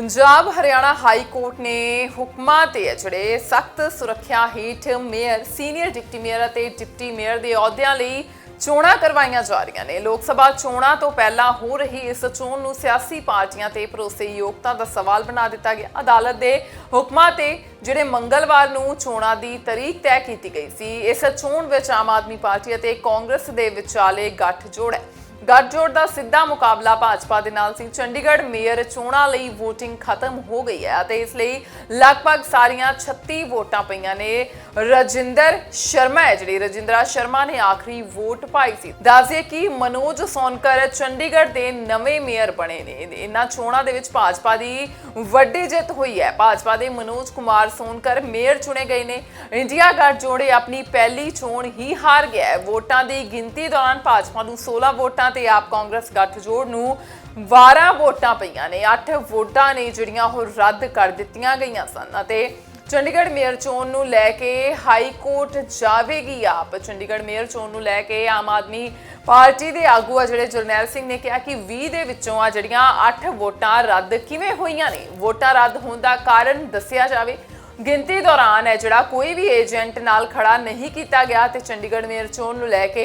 Punjab Haryana high court ਨੇ ਹੁਕਮਾਂ ਤੇ ਹੈ ਜਿਹੜੇ ਸਖਤ ਸੁਰੱਖਿਆ ਹੇਠ ਮੇਅਰ, ਸੀਨੀਅਰ ਡਿਪਟੀ ਮੇਅਰ ਅਤੇ ਡਿਪਟੀ ਮੇਅਰ ਦੇ ਅਹੁਦਿਆਂ ਲਈ ਚੋਣਾਂ ਕਰਵਾਈਆਂ ਜਾ ਰਹੀਆਂ ਨੇ। ਲੋਕ ਸਭਾ ਚੋਣਾਂ ਤੋਂ ਪਹਿਲਾਂ ਹੋ ਰਹੀ ਇਸ ਚੋਣ ਨੂੰ ਸਿਆਸੀ ਪਾਰਟੀਆਂ ਤੇ ਭਰੋਸੇਯੋਗਤਾ ਦਾ ਸਵਾਲ ਬਣਾ ਦਿੱਤਾ ਗਿਆ। ਅਦਾਲਤ ਦੇ ਹੁਕਮਾਂ ਤੇ ਜਿਹੜੇ ਮੰਗਲਵਾਰ ਨੂੰ ਚੋਣਾਂ ਦੀ ਤਾਰੀਖ ਤੈਅ ਕੀਤੀ ਗਈ ਸੀ, ਇਸ ਚੋਣ ਵਿੱਚ ਆਮ ਆਦਮੀ ਪਾਰਟੀ ਅਤੇ ਕਾਂਗਰਸ ਦੇ ਵਿਚਾਲੇ ਗੱਠਜੋੜ ਹੈ। ਗੱਠਜੋੜ ਦਾ ਸਿੱਧਾ ਮੁਕਾਬਲਾ ਭਾਜਪਾ ਦੇ ਨਾਲ ਸੀ। ਚੰਡੀਗੜ੍ਹ ਮੇਅਰ ਚੋਣਾਂ ਲਈ VOTING ਖਤਮ ਹੋ ਗਈ ਹੈ ਅਤੇ ਇਸ ਲਈ ਲਗਭਗ ਸਾਰੀਆਂ 36 ਵੋਟਾਂ ਪਈਆਂ ਨੇ। ਰਜਿੰਦਰ ਸ਼ਰਮਾ ਹੈ ਜਿਹੜੀ। ਰਜਿੰਦਰਾ ਸ਼ਰਮਾ ਨੇ ਆਖਰੀ ਵੋਟ ਪਾਈ ਸੀ। ਦੱਸਦੇ ਕਿ ਮਨੋਜ ਸੋਨਕਰ ਚੰਡੀਗੜ੍ਹ ਦੇ ਨਵੇਂ ਮੇਅਰ ਬਣੇ ਨੇ। ਇਹਨਾਂ ਚੋਣਾਂ ਦੇ ਵਿੱਚ ਭਾਜਪਾ ਦੀ ਵੱਡੀ ਜਿੱਤ ਹੋਈ ਹੈ। ਭਾਜਪਾ ਦੇ ਮਨੋਜ ਕੁਮਾਰ ਸੋਨਕਰ ਮੇਅਰ ਚੁਣੇ ਗਏ ਨੇ। ਇੰਡੀਆ ਗੱਠਜੋੜੇ ਆਪਣੀ ਪਹਿਲੀ ਚੋਣ ਹੀ ਹਾਰ ਗਿਆ ਵੋਟਾਂ ਦੀ ਗਿਣਤੀ ਦੌਰਾਨ ਭਾਜਪਾ ਨੂੰ 16 ਵੋਟਾਂ ਤੇ ਆਪ ਕਾਂਗਰਸ ਗੱਠਜੋੜ ਨੂੰ 12 ਵੋਟਾਂ ਪਈਆਂ ਨੇ 8 ਵੋਟਾਂ ਨੇ ਜਿਹੜੀਆਂ ਉਹ ਰੱਦ ਕਰ ਦਿੱਤੀਆਂ ਗਈਆਂ ਸਨ ਅਤੇ ਚੰਡੀਗੜ੍ਹ ਮੇਅਰ ਚੋਣ ਨੂੰ ਲੈ ਕੇ ਹਾਈ ਕੋਰਟ ਜਾਵੇਗੀ ਆਪ। ਚੰਡੀਗੜ੍ਹ ਮੇਅਰ ਚੋਣ ਨੂੰ ਲੈ ਕੇ ਆਮ ਆਦਮੀ ਪਾਰਟੀ ਦੇ ਆਗੂ ਆ ਜਿਹੜੇ ਜਰਨੈਲ ਸਿੰਘ ਨੇ ਕਿਹਾ ਕਿ 20 ਦੇ ਵਿੱਚੋਂ ਆ ਜਿਹੜੀਆਂ 8 ਵੋਟਾਂ ਰੱਦ ਕਿਵੇਂ ਹੋਈਆਂ ਨੇ? ਵੋਟਾਂ ਰੱਦ ਹੋਣ ਦਾ ਕਾਰਨ ਦੱਸਿਆ ਜਾਵੇ। ਗਿਣਤੀ ਦੌਰਾਨ ਹੈ ਜਿਹੜਾ ਕੋਈ ਵੀ ਏਜੰਟ ਨਾਲ ਖੜਾ ਨਹੀਂ ਕੀਤਾ ਗਿਆ ਤੇ ਚੰਡੀਗੜ੍ਹ ਮੇਅਰ ਚੋਣ ਨੂੰ ਲੈ ਕੇ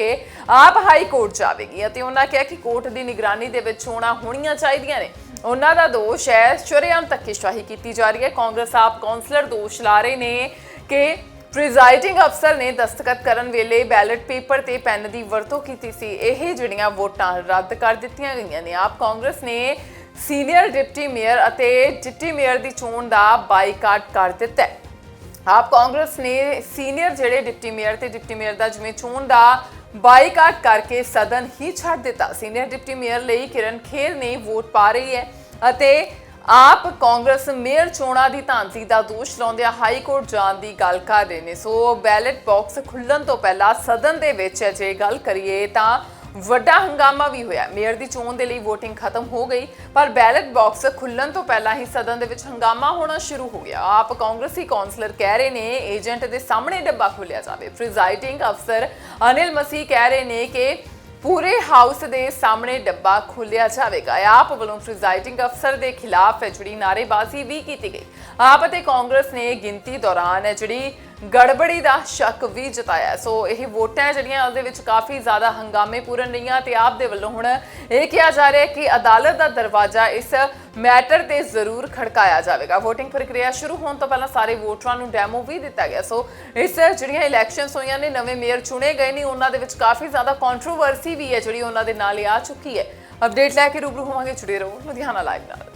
ਆਪ ਹਾਈ ਕੋਰਟ ਜਾਵੇਗੀ ਅਤੇ ਉਹਨਾਂ ਕਿਹਾ ਕਿ ਕੋਰਟ ਦੀ ਨਿਗਰਾਨੀ ਦੇ ਵਿੱਚ ਚੋਣਾਂ ਹੋਣੀਆਂ ਚਾਹੀਦੀਆਂ ਨੇ। ਉਹਨਾਂ ਦਾ ਦੋਸ਼ ਹੈ ਸ਼ਰੇਆਮ ਧੱਕੇਸ਼ਾਹੀ ਕੀਤੀ ਜਾ ਰਹੀ ਹੈ। ਕਾਂਗਰਸ ਆਪ ਕਾਉਂਸਲਰ ਦੋਸ਼ ਲਾ ਰਹੇ ਨੇ ਕਿ ਪ੍ਰੀਜ਼ਾਈਡਿੰਗ ਅਫਸਰ ਨੇ ਦਸਤਖਤ ਕਰਨ ਵੇਲੇ ਬੈਲਟ ਪੇਪਰ ਤੇ ਪੈਨ ਦੀ ਵਰਤੋਂ ਕੀਤੀ ਸੀ। ਇਹ ਜਿਹੜੀਆਂ ਵੋਟਾਂ ਰੱਦ ਕਰ ਦਿੱਤੀਆਂ ਗਈਆਂ ਨੇ। ਆਪ ਕਾਂਗਰਸ ਨੇ ਸੀਨੀਅਰ ਡਿਪਟੀ ਮੇਅਰ ਅਤੇ ਡਿਪਟੀ ਮੇਅਰ ਦੀ ਚੋਣ ਦਾ ਬਾਈਕਾਟ ਕਰ ਦਿੱਤਾ ਹੈ। ਆਪ ਕਾਂਗਰਸ ਨੇ ਸੀਨੀਅਰ ਜਿਹੜੇ ਡਿਪਟੀ ਮੇਅਰ ਤੇ ਡਿਪਟੀ ਮੇਅਰ ਦਾ ਜਿਵੇਂ ਚੋਣ ਦਾ ਬਾਈਕਾਟ ਕਰਕੇ ਸਦਨ ਹੀ ਛੱਡ ਦਿੱਤਾ। ਸੀਨੀਅਰ ਡਿਪਟੀ ਮੇਅਰ ਲਈ ਕਿਰਨ ਖੇਰ ਨੇ ਵੋਟ ਪਾ ਰਹੀ ਹੈ ਅਤੇ ਆਪ ਕਾਂਗਰਸ ਮੇਅਰ ਚੋਣਾਂ ਦੀ ਧਾਂਦਲੀ ਦਾ ਦੋਸ਼ ਲਾਉਂਦਿਆਂ ਹਾਈ ਕੋਰਟ ਜਾਣ ਦੀ ਗੱਲ ਕਰ ਰਹੇ ਨੇ। ਸੋ ਬੈਲਟ ਬਾਕਸ ਖੁੱਲਣ ਤੋਂ ਪਹਿਲਾਂ ਸਦਨ ਦੇ ਵਿੱਚ ਜੇ ਗੱਲ ਕਰੀਏ ਤਾਂ ਵੱਡਾ ਹੰਗਾਮਾ ਵੀ ਹੋਇਆ। ਮੇਅਰ ਦੀ ਚੋਣ ਦੇ ਲਈ VOTING ਖਤਮ ਹੋ ਗਈ, ਪਰ ਬੈਲਟ ਬਾਕਸ ਖੁੱਲਣ ਤੋਂ ਪਹਿਲਾਂ ਹੀ ਸਦਨ ਦੇ ਵਿੱਚ ਹੰਗਾਮਾ ਹੋਣਾ ਸ਼ੁਰੂ ਹੋ ਗਿਆ। ਆਪ ਕਾਂਗਰਸੀ ਕਾਉਂਸਲਰ ਕਹਿ ਰਹੇ ਨੇ, ਏਜੰਟ ਦੇ ਸਾਹਮਣੇ ਡੱਬਾ ਖੋਲਿਆ ਜਾਵੇ। ਪ੍ਰੀਜ਼ਾਈਡਿੰਗ ਅਫਸਰ ਅਨਿਲ ਮਸੀਹ ਕਹਿ ਰਹੇ ਨੇ ਕਿ ਪੂਰੇ ਹਾਊਸ ਦੇ ਸਾਹਮਣੇ ਡੱਬਾ ਖੋਲਿਆ ਜਾਵੇਗਾ। ਆਪ ਵੱਲੋਂ ਪ੍ਰੀਜ਼ਾਈਡਿੰਗ ਅਫਸਰ ਦੇ ਖਿਲਾਫ ਹੈ ਜਿਹੜੀ ਨਾਰੇਬਾਜ਼ੀ ਵੀ ਕੀਤੀ ਗਈ। ਆਪ ਅਤੇ ਕਾਂਗਰਸ ਨੇ ਗਿਣਤੀ ਦੌਰਾਨ ਜਿਹੜੀ ਗੜਬੜੀ ਦਾ ਸ਼ੱਕ ਵੀ ਜਤਾਇਆ। ਸੋ ਇਹ ਵੋਟਾਂ ਜਿਹੜੀਆਂ, ਉਹਦੇ ਵਿੱਚ ਕਾਫੀ ਜ਼ਿਆਦਾ ਹੰਗਾਮੇ ਪੂਰਨ ਰਹੀਆਂ ਤੇ ਆਪ ਦੇ ਵੱਲੋਂ ਹੁਣ ਇਹ ਕਿਹਾ ਜਾ ਰਿਹਾ ਹੈ ਕਿ ਅਦਾਲਤ ਦਾ ਦਰਵਾਜ਼ਾ ਇਸ ਮੈਟਰ ਤੇ ਜ਼ਰੂਰ ਖੜਕਾਇਆ ਜਾਵੇਗਾ। VOTING ਪ੍ਰਕਿਰਿਆ ਸ਼ੁਰੂ ਹੋਣ ਤੋਂ ਪਹਿਲਾਂ ਸਾਰੇ ਵੋਟਰਾਂ ਨੂੰ ਡੈਮੋ ਵੀ ਦਿੱਤਾ ਗਿਆ। ਸੋ ਇਸ ਜਿਹੜੀਆਂ ਇਲੈਕਸ਼ਨਸ ਹੋਈਆਂ ਨੇ, ਨਵੇਂ ਮੇਅਰ ਚੁਣੇ ਗਏ ਨੇ, ਉਹਨਾਂ ਦੇ ਵਿੱਚ ਕਾਫੀ ਜ਼ਿਆਦਾ ਕੰਟਰੋਵਰਸੀ ਵੀ ਹੈ ਜਿਹੜੀ ਉਹਨਾਂ ਦੇ ਨਾਲ ਆ ਚੁੱਕੀ ਹੈ। ਅਪਡੇਟ ਲੈ ਕੇ ਰੂਬਰੂ ਹੋਵਾਂਗੇ ਜੁੜੇ ਰਹੋ ਲੁਧਿਆਣਾ ਲਾਈਵ ਨਾਲ।